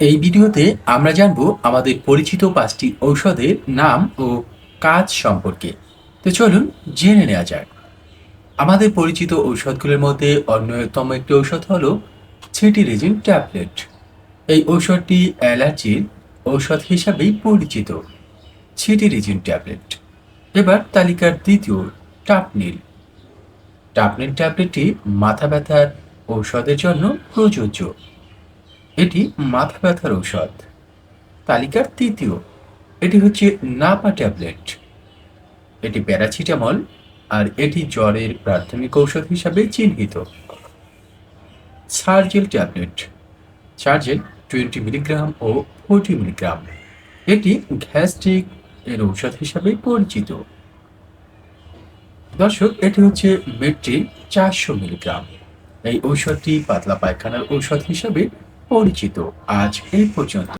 এই ভিডিওতে আমরা জানব আমাদের পরিচিত পাঁচটি ঔষধের নাম ও কাজ সম্পর্কে। তো চলুন জেনে নেওয়া যাক। আমাদের পরিচিত ঔষধগুলোর মধ্যে অন্যতম একটি ঔষধ হলো ছিটিরেজিন ট্যাবলেট। এই ঔষধটি অ্যালার্জির ঔষধ হিসাবেই পরিচিত, ছিটিরেজিন ট্যাবলেট। এবার তালিকার দ্বিতীয় টাপনিল। টাপনিল ট্যাবলেটটি মাথা ব্যথার ঔষধের জন্য প্রযোজ্য। এটি মাথা ব্যথার ঔষধ। তালিকার তৃতীয়, এটি হচ্ছে নাপা ট্যাবলেট। এটি প্যারাসিটামল আর এটি জ্বরের প্রাথমিক ঔষধ হিসাবে চিহ্নিত। Sergel tablet, Sergel twenty milligram ও ফোরটি মিলিগ্রাম। এটি গ্যাস্ট্রিক এর ঔষধ হিসাবে পরিচিত। দর্শক, এটি হচ্ছে মেট্রিক চারশো মিলিগ্রাম। এই ঔষধটি পাতলা পায়খানার ঔষধ হিসাবে পরিচিত। আজ এই পর্যন্ত।